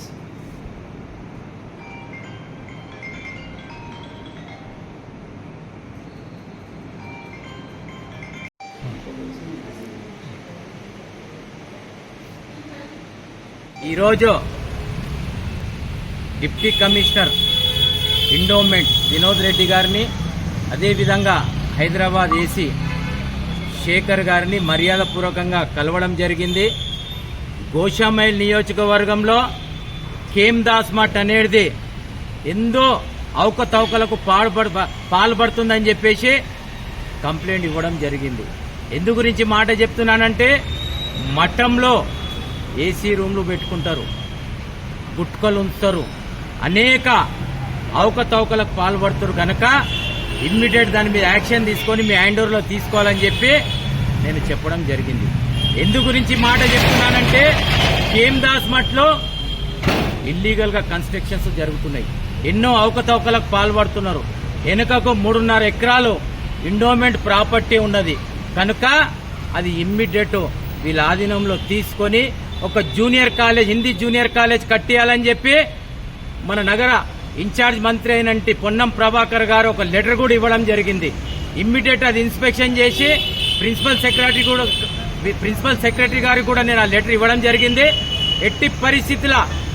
Yes. ఈరోజు deputy commissioner endowment Vinod Reddy గారిని అదేవిధంగా హైదరాబాద్ ఏసీ శేఖర్ గారిని మర్యాదపూర్వకంగా కలవడం జరిగింది గోషామైల్ నియోజకవర్గంలో కేమ్దాస్ మఠ్ అనేది ఎందో అవకతవకలకు పాల్పడ పాల్పడుతుందని చెప్పేసి కంప్లైంట్ ఇవ్వడం జరిగింది. ఎందు గురించి మాట చెప్తున్నానంటే మఠంలో ఏసీ రూమ్లు పెట్టుకుంటారు. గుట్కలు ఉంచుతారు. అనేక అవకతవకలకు పాల్పడుతారు కనుక ఇమ్మీడియట్ దాని మీద యాక్షన్ తీసుకొని మీ హ్యాండ్ ఓవర్లో తీసుకోవాలని చెప్పి నేను చెప్పడం జరిగింది. ఎందు గురించి మాట చెప్తున్నానంటే కేమ్దాస్ మఠ్లో ఇల్లీగల్ గా కన్స్ట్రక్షన్స్ జరుగుతున్నాయి. ఎన్నో అవకతవకలకు పాల్పడుతున్నారు. వెనుకకు మూడున్నర ఎకరాలు ఇండోమెంట్ ప్రాపర్టీ ఉన్నది. కనుక అది ఇమ్మీడియట్ వీళ్ళ ఆధీనంలో తీసుకొని ఒక junior college Hindi junior college కట్టేయాలని చెప్పి మన నగర ఇన్ఛార్జ్ మంత్రి అయినంటి పొన్నం ప్రభాకర్ గారు ఒక లెటర్ కూడా ఇవ్వడం జరిగింది. ఇమ్మీడియట్ అది ఇన్స్పెక్షన్ చేసి ప్రిన్సిపల్ సెక్రటరీ కూడా ప్రిన్సిపల్ సెక్రటరీ గారికి కూడా నేను ఆ లెటర్ ఇవ్వడం జరిగింది. ఎట్టి పరిస్థితుల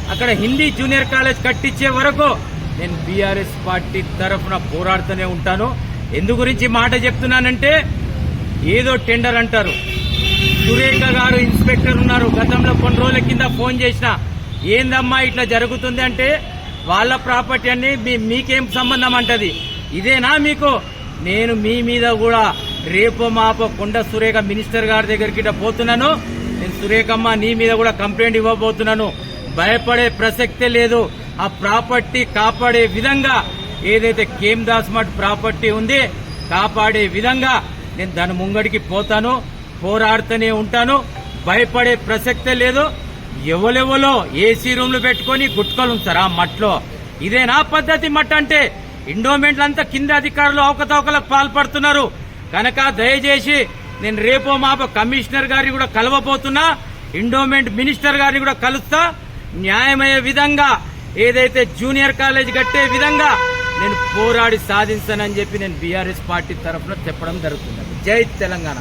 అక్కడ హిందీ జూనియర్ కాలేజ్ కట్టించే వరకు నేను బీఆర్ఎస్ పార్టీ తరఫున పోరాడుతూనే ఉంటాను. ఎందు గురించి మాట చెప్తున్నానంటే ఏదో టెండర్ అంటారు. సురేఖ గారు ఇన్స్పెక్టర్ ఉన్నారు. గతంలో కొన్ని రోజుల కింద ఫోన్ చేసిన. ఏందమ్మా ఇట్లా జరుగుతుంది అంటే వాళ్ళ ప్రాపర్టీ అని మీ- మీకేం సంబంధం అంటది. ఇదేనా మీకు? నేను మీ మీద కూడా రేపో మాపో కొండ సురేఖ మినిస్టర్ గారి దగ్గరికి ఇట్లా పోతున్నాను. నేను సురేఖమ్మ నీ మీద కూడా కంప్లైంట్ ఇవ్వబోతున్నాను. భయపడే ప్రసక్తే లేదు. ఆ ప్రాపర్టీ కాపాడే విధంగా ఏదైతే కేమ్ దాస్ మఠ్ ప్రాపర్టీ ఉంది కాపాడే విధంగా నేను దాని ముంగడికి పోతాను పోరాడుతూనే ఉంటాను. భయపడే ప్రసక్తే లేదు. ఎవలెవలో ఏసీ రూమ్లు పెట్టుకొని గుట్కలు ఉంచారు ఆ మట్లో ఇదేనా పద్ధతి మట్ అంటే ఇండోమెంట్లంతా కింద అధికారులు అవకతవకలకు పాల్పడుతున్నారు. కనుక దయచేసి నేను రేపో మాపో కమిషనర్ గారిని కూడా కలవబోతున్నా ఇండోమెంట్ మినిస్టర్ గారిని కూడా కలుస్తా. న్యాయమయ్యే విధంగా ఏదైతే జూనియర్ కాలేజ్ కట్టే విధంగా నేను పోరాడి సాధించానని చెప్పి నేను బీఆర్ఎస్ పార్టీ తరఫున చెప్పడం జరుగుతుంది జై తెలంగాణ.